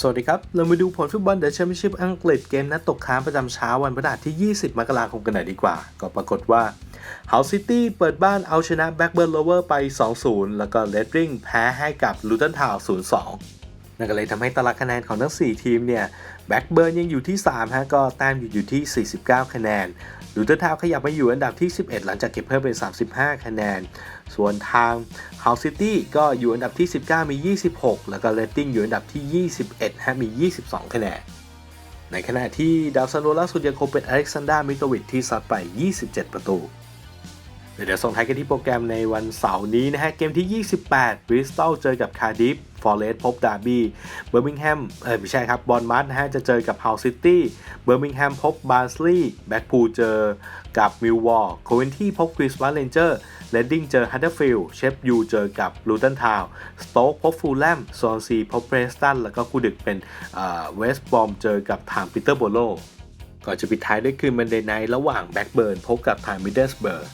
สวัสดีครับ เรามาดูผลฟุตบอลเดอะแชมเปี้ยนชิพอังกฤษเกมนัดตกค้างประจำเช้าวันพฤหัสที่ 20 มกราคมกันหน่อยดีกว่า ก็ปรากฏว่าเฮาซิตี้เปิดบ้านเอาชนะแบ็กเบิร์นโลเวอร์ไป 2-0 แล้วก็เลดริงแพ้ให้กับลูตันทาว0-2 นั่นก็เลยทำให้ตารางคะแนนของทั้ง 4 ทีมเนี่ยแบ็กเบิร์นยังอยู่ที่3ฮะก็แต้มอยู่อยู่ที่ 49 คะแนนลูเทอร์ทาวขยับมาอยู่อันดับที่ 11 หลังจากเก็บเพิ่มเป็น 35 คะแนน ส่วนทาง h o u s e City ก็อยู่อันดับที่ 19 มี 26 แล้วก็ Rating อยู่อันดับที่ 21ฮะมี 22 คะแนน ในขณะที่ดาวซันโวล่าสุดยังคงเป็นอเล็กซานดรามิโตวิชที่ซัดไป 27 ประตู เดี๋ยวส่งท้ายกันที่โปรแกรมในวันเสาร์นี้นะฮะ เกมที่ 28บริสตัลเจอกับคาร์ดิฟฟอร์เรสพบดาร์บี้ เบอร์มิงแฮม เออไม่ใช่ครับ บอลมัสนะฮะ จะเจอกับเฮาซิตี้ เบอร์มิงแฮมพบบาร์สลีย์ แบ็กพูลเจอกับมิลวอลโคเวนที่พบคริสวาเลนเจอร์เลดดิ้งเจอฮัตเตอร์ฟิลด์เชฟยูเจอกับลูตันทาว สโต๊กพบฟูลแลมซอนซีพบเพรสตัน แล้วก็คู่ดึกเป็นเวสต์บอมเจอกับทางปีเตอร์โบโลก่อนจะปิดท้ายด้วยคืนมันเดย์ไนท์ระหว่างแบ็กเบิร์นพบกับทางมิดเดิลสเบิร์